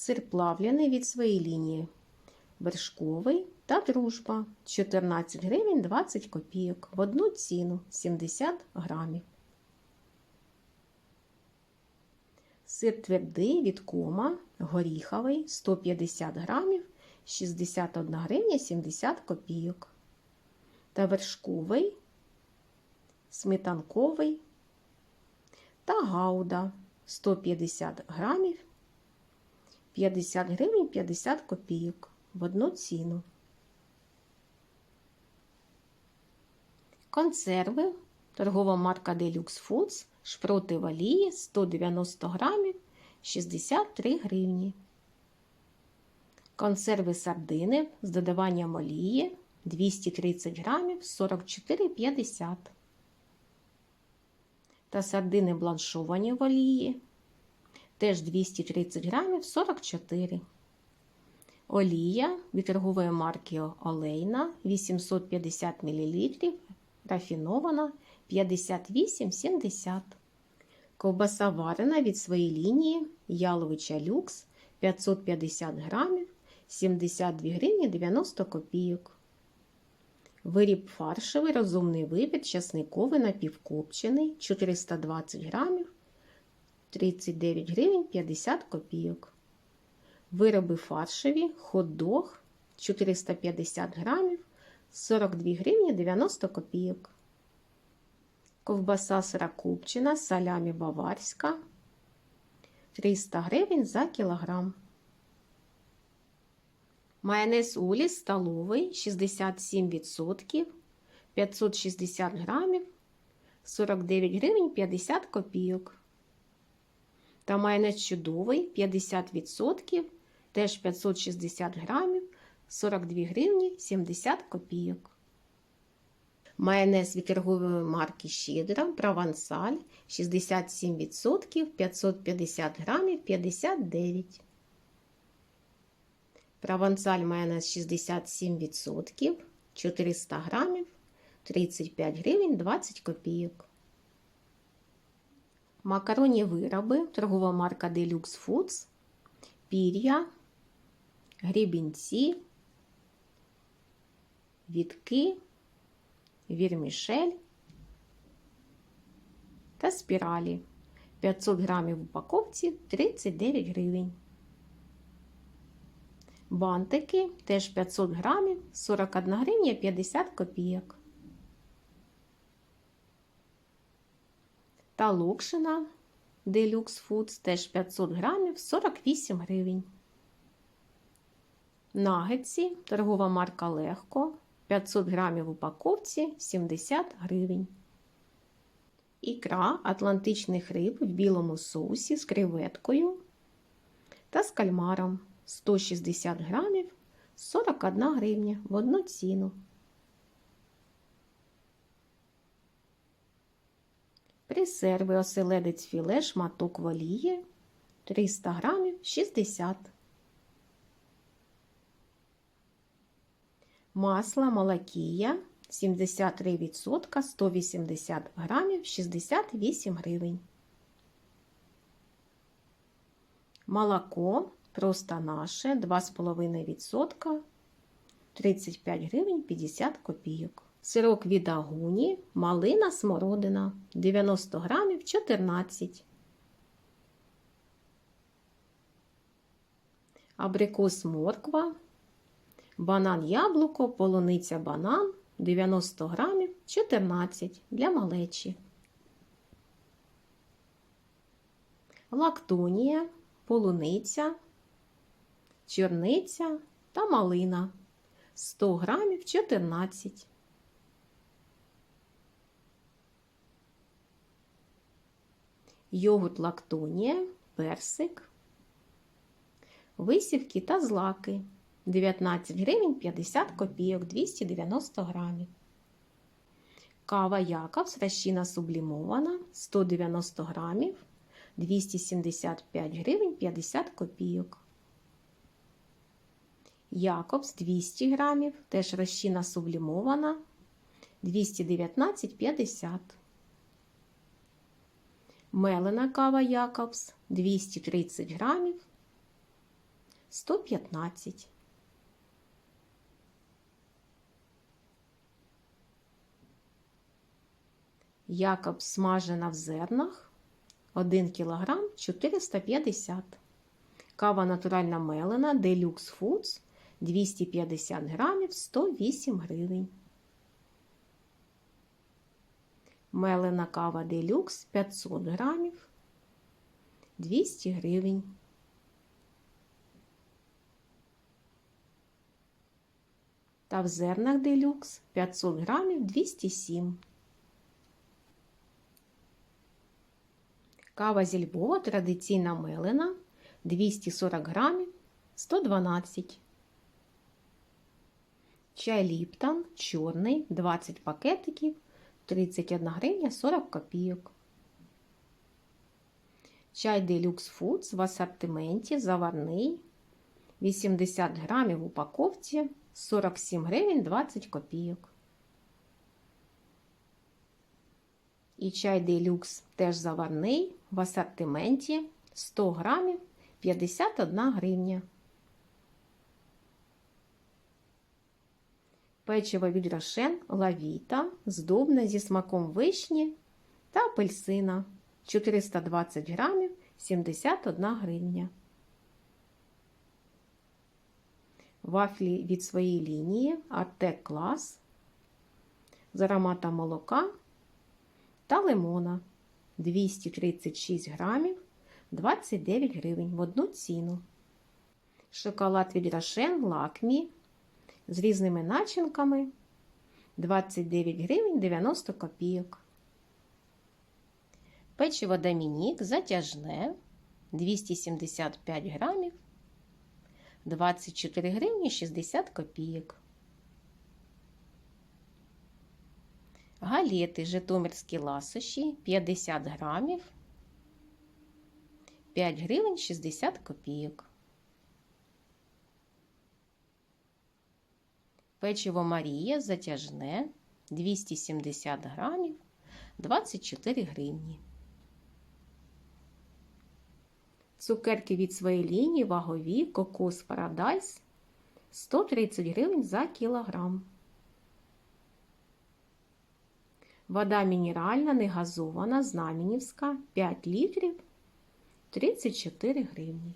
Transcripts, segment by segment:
Сир плавляний від своєї лінії. Вершковий та дружба 14 гривень 20 копійок в одну ціну 70 грамів. Сир твердий від кома, горіховий 150 грамів 61 гривня 70 копійок. Та вершковий, сметанковий та гауда 150 грамів 50 гривень 50 копійок в одну ціну. Консерви. Торгова марка Deluxe Foods. Шпроти в олії 190 грамів 63 гривні. Консерви сардини з додаванням олії 230 грамів 44,50. Та сардини бланшовані в олії теж 230 грамів 44. Олія від торгової марки Олейна 850 мл, рафінована 58,70. Ковбаса варена від своєї лінії Яловича Люкс 550 грамів 72 гривні 90 копійок. Виріб фаршевий розумний вибір часниковий напівкопчений 420 грамів 39 гривень 50 копійок. Вироби фаршеві, хот-дог 450 грамів 42 гривні 90 копійок. Ковбаса сирокопчена, салямі баварська 300 гривень за кілограм. Майонез Уліс столовий 67%, 560 грамів 49 гривень 50 копійок. Та майонез чудовий 50%, теж 560 грамів 42 гривні 70 копійок. Майонез від марки Щедра Провансаль 67%, 550 грамів 59. Провансаль майонез 67%, 400 грамів 35 гривень 20 копійок. Макаронні вироби, торгова марка Deluxe Foods, пір'я, грібінці, вітки, вірмішель та спіралі. 500 грамів в упаковці 39 гривень. Бантики теж 500 грамів 41 гривня 50 копійок. Та локшина Deluxe Foods теж 500 грамів 48 гривень. Нагетсі торгова марка Легко 500 грамів в упаковці 70 гривень. Ікра атлантичних риб в білому соусі з креветкою та з кальмаром 160 грамів 41 гривня в одну ціну. Присерви оселедець філе шматок в 300 грамів 60. Масло молокія 73% 180 грамів 68 гривень. Молоко просто наше 2,5% 35 гривень 50 копійок. Сирок від агуні, малина смородина 90 грамів 14. Абрикос морква, банан яблуко, полуниця банан 90 грамів 14 для малечі. Лактонія, полуниця, чорниця та малина 100 грамів 14. Йогурт лактонія, персик, висівки та злаки 19 гривень 50 копійок 290 грамів. Кава Якобс розчина сублімована 190 грамів 275 гривень 50 копійок. Якобс 200 грамів, теж розчина сублімована 219,50. Мелена кава Якобс 230 грамів 115. Якоб смажена в зернах 1 кг 450 Кава натуральна мелена Deluxe Foods 250 грамів 108 гривень. Мелена кава Deluxe 500 грамів 200 гривень. Та в зернах Deluxe 500 грамів 207. Кава зі Львова традиційна мелена 240 грамів 112. Чай Ліптон чорний 20 пакетиків 31 гривня 40 копійок. Чай Deluxe Foods в асортименті заварний 80 грамів в упаковці 47 гривень 20 копійок. І чай Deluxe теж заварний в асортименті 100 грамів 51 гривня. Печиво від Рошен Лавіта здобне зі смаком вишні та апельсина 420 грамів 71 гривня. Вафлі від своєї лінії Артек Клас з ароматом молока та лимона 236 грамів 29 гривень в одну ціну. Шоколад від Рошен Лакмі з різними начинками 29 гривень 90 копійок. Печиво Домінік затяжне 275 грамів 24 гривні 60 копійок. Галети Житомирські ласощі 50 грамів 5 гривень 60 копійок. Печиво Марія затяжне 270 грамів 24 гривні. Цукерки від своєї лінії вагові кокос Paradise 130 гривень за кілограм. Вода мінеральна, негазована, знам'янівська 5 літрів 34 гривні.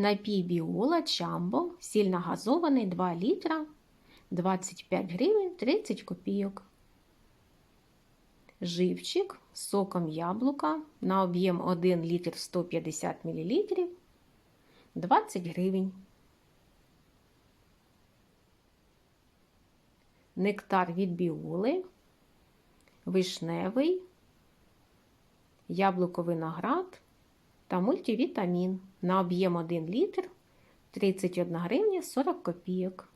Напій біола Чамбо, сильно газований 2 літра 25 гривень 30 копійок. Живчик з соком яблука на об'єм 1 літр 150 мл 20 гривень. Нектар від біоли, вишневий, яблуко виноград та мультивітамін на об'єм 1 літр 31 гривня 40 копійок.